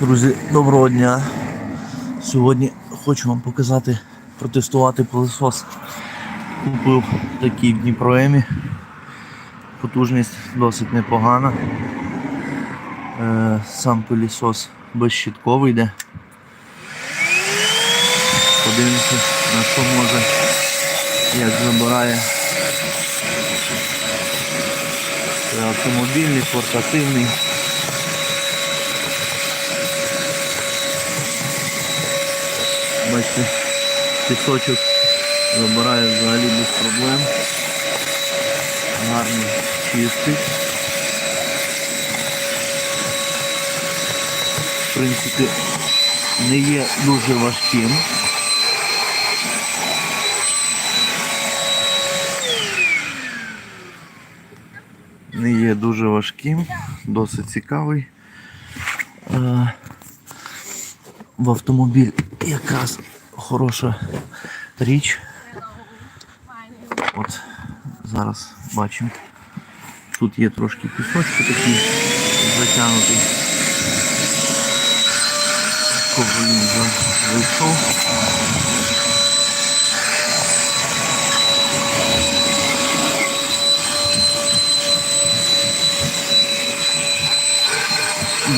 Друзі, доброго дня. Сьогодні хочу вам показати, протестувати пилосос. Купив такий в Дніпроемі. Потужність досить непогана. Е, сам пилісос безщітковий йде. Подивимося, на що може, як забирає. Автомобільний, портативний. Бачите, пісочок забирає взагалі без проблем. Гарно чистий. В принципі, не є дуже важким. Не є дуже важким, досить цікавий. В автомобіль якраз хороша річ. От зараз бачимо. Тут є трошки пісочку такий затягнутий. Ковролін вже вийшов.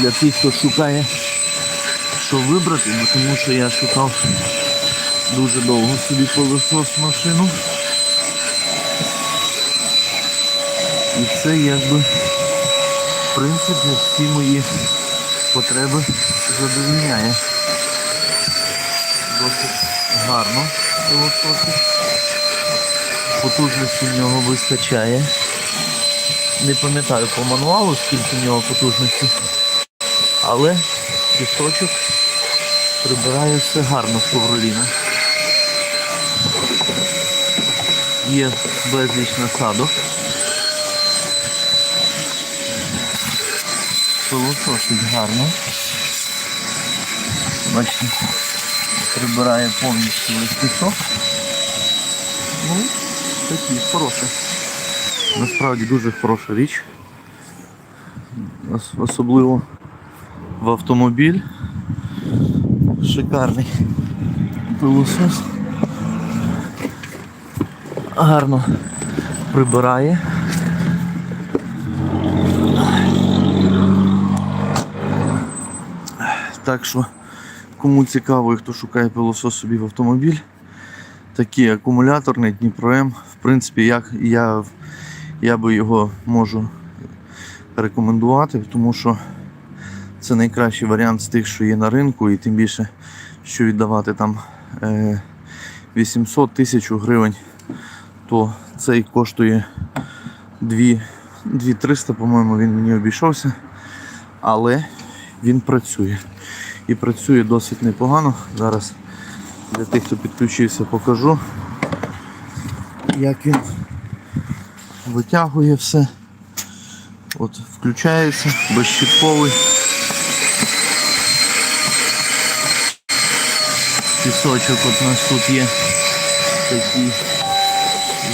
Для тих, хто шукає що вибрати, бо тому що я шукав дуже довго собі пилосос машину. І це якби в принципі всі мої потреби задовільняє. Досить гарно пилососить. Потужності в нього вистачає. Не пам'ятаю по мануалу, скільки в нього потужності. Але пісочок прибирає все гарно з ковроліна. Є безліч насадок. Пилососить гарно. Бачите, прибирає повністю весь пісок. Ну, такий хороший. Насправді дуже хороша річ. Особливо в автомобіль. Шикарний пилосос. Гарно прибирає. Так що, кому цікаво і хто шукає пилосос собі в автомобіль, такий акумуляторний Дніпро М. В принципі, як я, я би його можу рекомендувати, тому що це найкращий варіант з тих, що є на ринку, і тим більше, що віддавати там е, 800 тисяч гривень, то цей коштує 2300, по-моєму, він мені обійшовся. Але він працює. І працює досить непогано. Зараз для тих, хто підключився, покажу, як він витягує все. От включається, безщитковий. Пісочок от нас тут є такий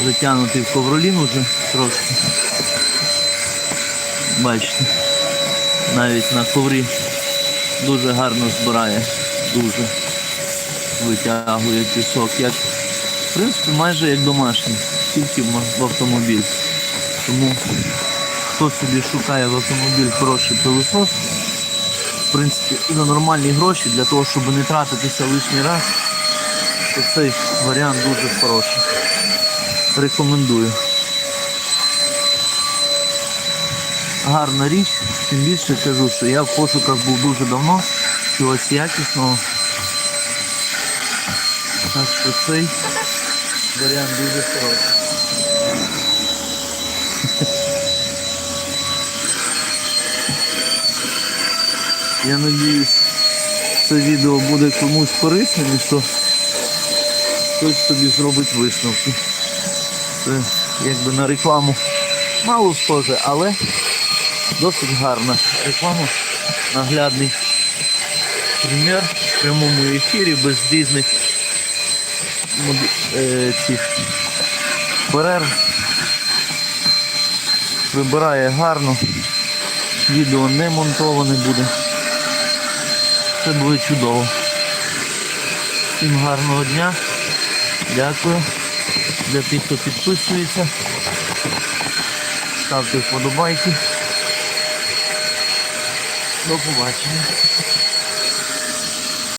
затягнутий в ковролін уже трошки. Бачите, навіть на коврі дуже гарно збирає, дуже витягує пісок. Як, в принципі, майже як домашній, тільки в в автомобіль. Тому хто собі шукає в автомобіль хороший пилосос, в принципі, за нормальні гроші для того, щоб не тратитися лишній раз, то цей варіант дуже хороший. Рекомендую. Гарна річ, тим більше кажу, що я в пошуках був дуже давно чогось якісного. Так що цей варіант дуже хороший. Я надіюсь, це відео буде комусь корисним і що хтось собі зробить висновки. Це якби на рекламу мало схоже, але досить гарна реклама, наглядний примір в прямому ефірі без різних е, цих перерв. Вибирає гарно, відео не монтоване буде. Все буде чудово. Всім гарного дня. Дякую. Для тих, хто підписується. Ставте вподобайки. До побачення.